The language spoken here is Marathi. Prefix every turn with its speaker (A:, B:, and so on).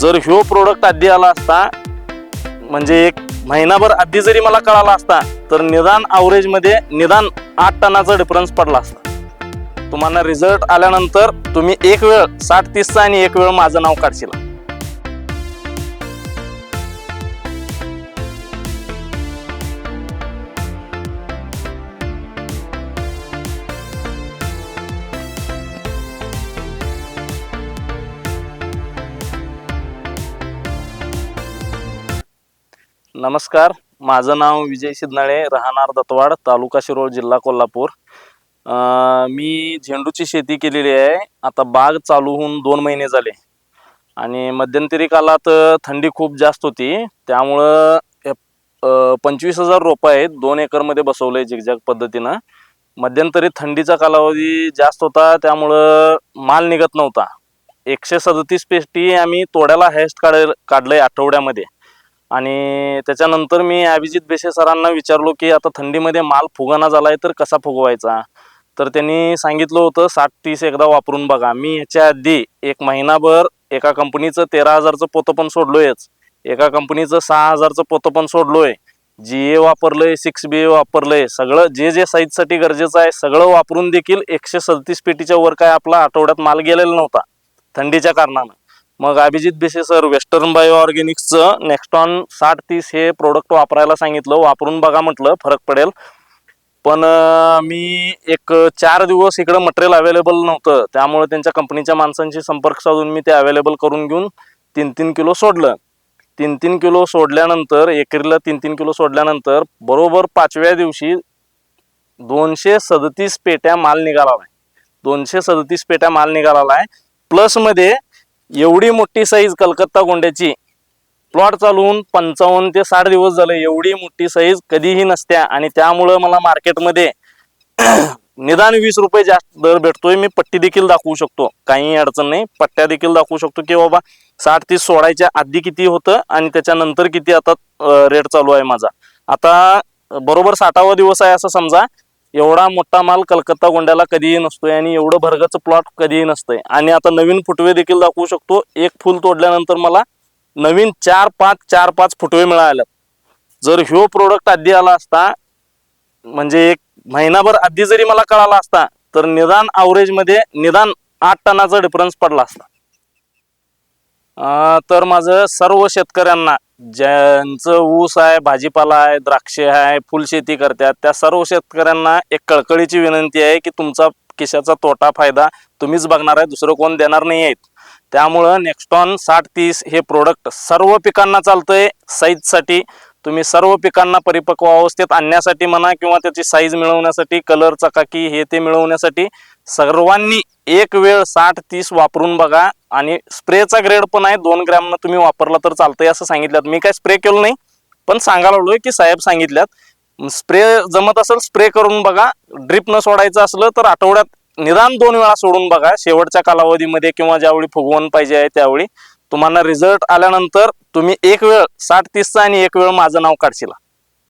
A: जर ह्यो प्रोडक्ट आधी आला असता म्हणजे एक महिनाभर आधी जरी मला कळाला असता तर निदान ॲव्हरेजमध्ये निदान आठ टनाचा डिफरन्स पडला असता. तुम्हाला रिझल्ट आल्यानंतर तुम्ही एक वेळ साठ तीसचा आणि एक वेळ माझं नाव काढशील. नमस्कार. माझं नाव विजय सिद्धनाळे राहणार दत्तवाड तालुका शिरोळ जिल्हा कोल्हापूर. मी झेंडूची शेती केलेली आहे. आता बाग चालू होऊन दोन महिने झाले. आणि मध्यंतरी कालात थंडी खूप जास्त होती. त्यामुळं हे, पंचवीस हजार रोपं आहेत. दोन एकरमध्ये बसवलं आहे झिगझॅग पद्धतीनं. मध्यंतरी थंडीचा कालावधी जास्त होता. त्यामुळं माल निघत नव्हता. एकशे सदतीस पेटी आम्ही तोड्याला हायस्ट काढ काढलंय आठवड्यामध्ये. आणि त्याच्यानंतर मी अभिजित बेसे सरांना विचारलो की आता थंडीमध्ये माल फुगाना झालाय तर कसा फुगवायचा? तर त्यांनी सांगितलं होतं साठ तीस एकदा वापरून बघा. मी ह्याच्या आधी एक महिनाभर एका कंपनीचं तेरा हजारचं पोतं पण सोडलोयच. एका कंपनीचं सहा हजारचं पोतं पण सोडलोय. जी ए वापरलंय सिक्स बी ए वापरलंय सगळं जे जे साईजसाठी गरजेचं आहे सगळं वापरून देखील एकशे सदतीस पेटीच्या वर काय आपला आठवड्यात माल गेलेला नव्हता थंडीच्या कारणानं. मग Abhijit Bese sir western bio ऑर्गॅनिक्सचं नेक्स्टॉन साठ तीस हे प्रोडक्ट वापरायला सांगितलं. वापरून बघा म्हटलं फरक पडेल. पण मी एक चार दिवस इकडं मटेरियल अवेलेबल नव्हतं. त्यामुळे त्यांच्या कंपनीच्या माणसांशी संपर्क साधून मी ते अवेलेबल करून घेऊन तीन तीन किलो सोडलं. तीन तीन किलो सोडल्यानंतर एकरीला तीन तीन किलो सोडल्यानंतर बरोबर पाचव्या दिवशी दोनशे सदतीस पेट्या माल निघाला आहे. दोनशे सदतीस पेट्या माल निघाला आहे. प्लसमध्ये एवढी मोठी साईज कलकत्ता गोंड्याची प्लॉट चालवून पंचावन्न ते साठ दिवस झाले एवढी मोठी साईज कधीही नसत्या आणि त्यामुळं मला मार्केटमध्ये निदान वीस रुपये जास्त दर भेटतोय. मी पट्टी देखील दाखवू शकतो. काही अडचण नाही. पट्ट्या देखील दाखवू शकतो की बाबा साठ तीस सोडायच्या आधी किती होतं आणि त्याच्यानंतर किती आता रेट चालू आहे माझा. आता बरोबर साठावा दिवस आहे असं समजा. एवढा मोठा माल कलकत्ता गोंड्याला कधीही नसतोय आणि एवढं भरगाचं प्लॉट कधीही नसतंय. आणि आता नवीन फुटवे देखील दाखवू शकतो. एक फुल तोडल्यानंतर मला नवीन चार पाच चार पाच फुटवे मिळाल्यात जर ह्यो प्रोडक्ट आधी आला असता म्हणजे एक महिनाभर आधी जरी मला कळाला असता तर निदान ॲव्हरेजमध्ये निदान आठ टनाचा डिफरन्स पडला असता. तर माझं सर्व शेतकऱ्यांना ज्यांचं ऊस आहे भाजीपाला आहे द्राक्षे आहे फुलशेती करतात त्या सर्व शेतकऱ्यांना एक कळकळीची विनंती आहे की तुमचा किशाचा तोटा फायदा तुम्हीच बघणार आहे दुसरं कोण देणार नाही आहेत. त्यामुळं नेक्स्टॉन साठ तीस हे प्रोडक्ट सर्व पिकांना चालतंय साईजसाठी तुम्ही सर्व पिकांना परिपक्व अवस्थेत आणण्यासाठी म्हणा किंवा त्याची साईज मिळवण्यासाठी कलर चकाकी हे ते मिळवण्यासाठी सर्वांनी एक वेळ साठ तीस वापरून बघा. आणि स्प्रेचा ग्रेड पण आहे दोन ग्रॅमनं तुम्ही वापरला तर चालतंय असं सांगितल्यात. मी काय स्प्रे केलं नाही पण सांगायला लागलोय की साहेब सांगितल्यात स्प्रे जमत असेल स्प्रे करून बघा. ड्रिप न सोडायचं असलं तर आठवड्यात निदान दोन वेळा सोडून बघा. शेवटच्या कालावधीमध्ये किंवा ज्यावेळी फुगवण पाहिजे आहे त्यावेळी. तुम्हाला रिझल्ट आल्यानंतर तुम्ही एक वेळ साठ तीसचा आणि एक वेळ माझं नाव काढशील.